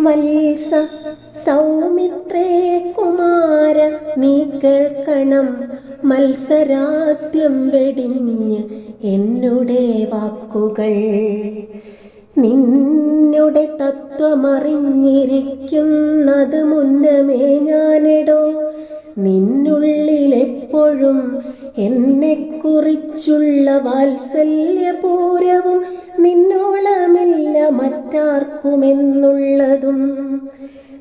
വത്സ സൗമിത്രേ കുമാര നീ കേൾക്കണം. മത്സരാദ്യം വെടിഞ്ഞ് എന്നുടെ വാക്കുകൾ. നിന്നുടെ എന്നെക്കുറിച്ചുള്ള വാത്സല്യപൂരവും നിന്നോളമില്ല മറ്റാർക്കുമെന്നുള്ളതും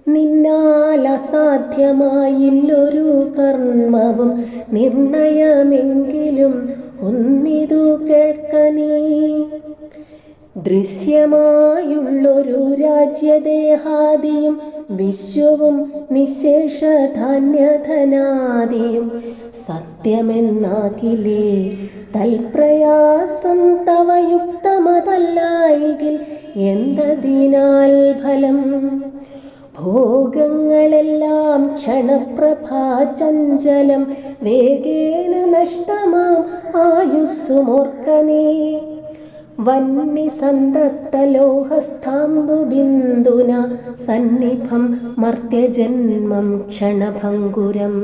നിന്നാൽ അസാധ്യമായില്ലൊരു കർമ്മവും നിർണയമെങ്കിലും ഒന്നിതു കേൾക്ക നീ. ദൃശ്യമായുള്ളൊരു രാജ്യദേഹാദിയും വിശ്വവും നിശേഷ ധാന്യധനാദിയും സത്യമെന്നാകിലേ തൽപ്രയാസം തവയുക്തമതല്ലായെങ്കിൽ എന്തതിനാൽ ഫലം? ഭോഗങ്ങളെല്ലാം ക്ഷണപ്രഭാ ചഞ്ചലം വേഗേന നഷ്ടമാം ആയുസ്സുമോർക്കനേ. വന്നി സന്നിഭം മർത്യജന്മം ക്ഷണഭംഗുരം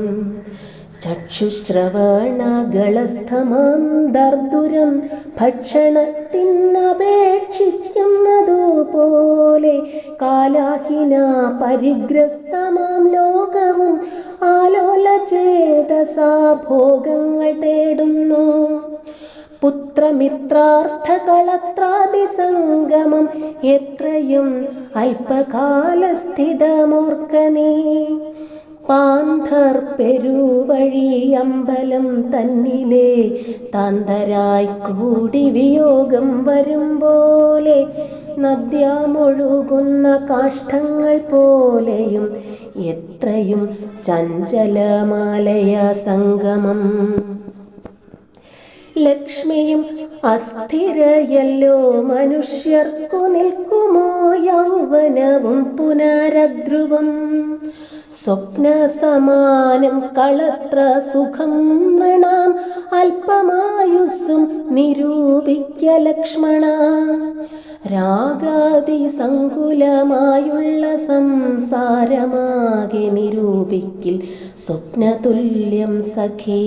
ചക്ഷുശ്രവണകളസ്ഥമാം ദർദുരം ഭക്ഷണത്തിനപേക്ഷിക്കുന്നതുപോലെ കാലാഹിന പരിഗ്രസ്തമാം ലോകവും ആലോല ചേതസാ ഭോഗങ്ങൾ തേടുന്നു. പുത്രമിത്രാർത്ഥകളത്രാദിസംഗമം എത്രയും അല്പകാലസ്ഥിതമോർക്കനേ. പാന്ധർ പെരുവഴി അമ്പലം തന്നിലെ താന്തരായി കൂടി വിയോഗം വരും പോലെ നദ്യാമൊഴുകുന്ന കാഷ്ടങ്ങൾ പോലെയും എത്രയും ചഞ്ചലമാലയ സംഗമം. ലക്ഷ്മിയും അസ്ഥിരയല്ലോ മനുഷ്യർക്കു നിൽക്കുമോ യൗവനവും പുനരധ്രുവം സ്വപ്ന സമാനം കളത്ര സുഖം വേണം അല്പമായുസ്സും നിരൂപിക്ക ലക്ഷ്മണ. രാഗാതി സങ്കുലമായുള്ള സംസാരമാകെ നിരൂപിക്കിൽ സ്വപ്നതുല്യം സഖേ.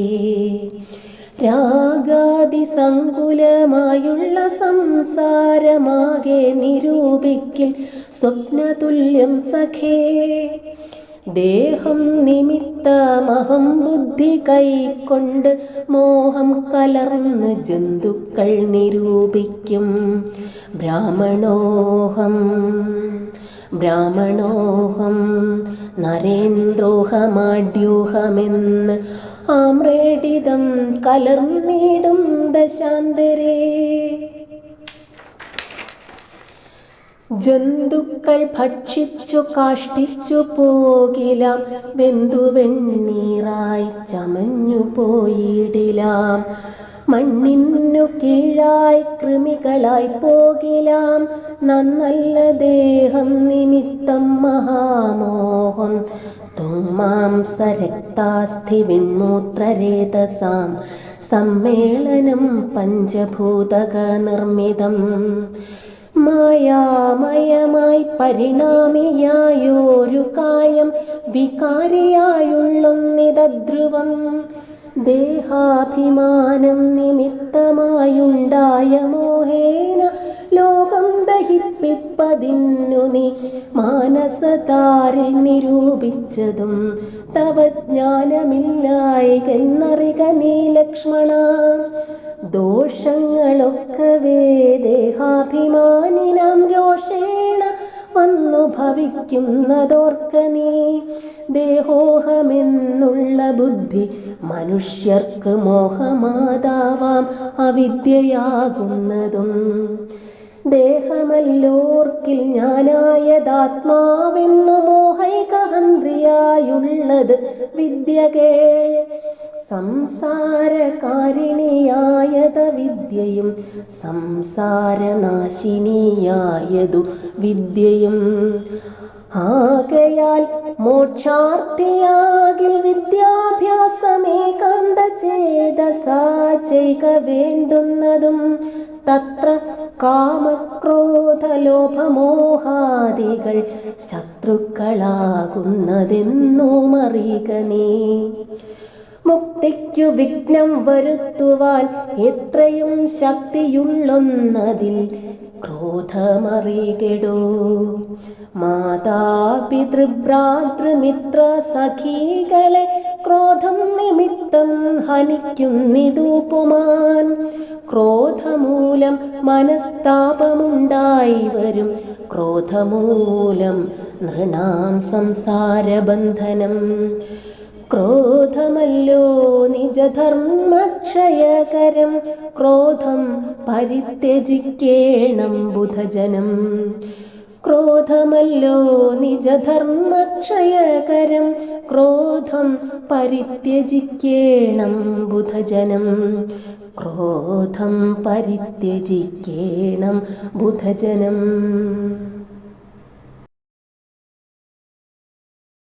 രാഗാതി സങ്കുലമായുള്ള സംസാരമാകെ നിരൂപിക്കിൽ സ്വപ്നതുല്യം സഖേ. ദേഹം നിമിത്തമഹം ബുദ്ധി കൈക്കൊണ്ട് മോഹം കലർന്ന് ജന്തുക്കൾ നിരൂപിക്കും. ബ്രാഹ്മണോഹം ബ്രാഹ്മണോഹം നരേന്ദ്രോഹമാഡ്യൂഹമെന്ന് ആമ്രേഡിതം കലർന്നിടും ദശാന്തരേ. ജന്തുക്കൾ ഭക്ഷിച്ചു കാഷ്ടിച്ചു പോകിലാം ബന്ധുവെണ്ണീറായി ചമഞ്ഞു പോയിടിലാം. മണ്ണിനു കീഴായി കൃമികളായി പോകിലാം നന്നല്ല ദേഹം നിമിത്തം മഹാമോഹം വിൺമൂത്രരേതസാം സമ്മേളനം പഞ്ചഭൂതക നിർമ്മിതം മായാമയമായി പരിണാമിയായോരു കായം വികാരിയായുള്ളൊന്നിതധ്രുവം ദേഹാഭിമാനം നിമിത്തമായുണ്ടായ മോഹേന ലോകം ദഹിപ്പിപ്പതിന്നു നീ മാനസതാരിൽ നിരൂപിച്ചതും തവ ജ്ഞാനമില്ലായികെന്നറിക നീ ലക്ഷ്മണ. ദോഷങ്ങളൊക്കവേ ദേഹാഭിമാനിനാം വന്നു ഭവിക്കുന്നതോർക്ക നീ. ദേഹോഹമെന്നുള്ള ബുദ്ധി മനുഷ്യർക്ക് മോഹമാതാവാം അവിദ്യയാകുന്നതും. ദേഹമല്ലോർക്കിൽ ഞാനായതാത്മാവെന്നു മോഹൈകഹന്ത്രിയായുള്ളത് വിദ്യകേൾ. സംസാരകാരിണിയായത വിദ്യയും സംസാരനാശിനിയായതു വിദ്യയും. ആകയാൽ മോക്ഷാർത്ഥിയാകിൽ വിദ്യാഭ്യാസമേകാന്ത ചെയ്ത ചെയ്ക വേണ്ടുന്നതും തത്ര കാമക്രോധലോഭമോഹാദികൾ ശത്രുക്കളാകുന്നതെന്നു മറികനേ മുക്തിക്കു വിഘ്നം വരുത്തുവാൻ എത്രയും ശക്തിയുള്ളൊന്നതിൽ ക്രോധമറികെടോ. മാതാപിതൃഭ്രാതൃമിത്ര സഖീകളെ ക്രോധം നിമിത്തം ഹനിക്കുന്നിതു പുമാൻ ക്രോധമൂലം മനസ്താപമുണ്ടായി വരും. ക്രോധമൂലം നൃണാം സംസാരബന്ധനം. ക്രോധമല്ലോ നിജധർമ്മക്ഷയകരം. ക്രോധം പരിത്യജിക്കേണം ബുധജനം. ക്രോധമല്ലോ നിജധർമ്മക്ഷയകരം. ക്രോധം പരിത്യജിക്കേണം ബുധജനം. ക്രോധം പരിത്യജിക്കേണം ബുധജനം.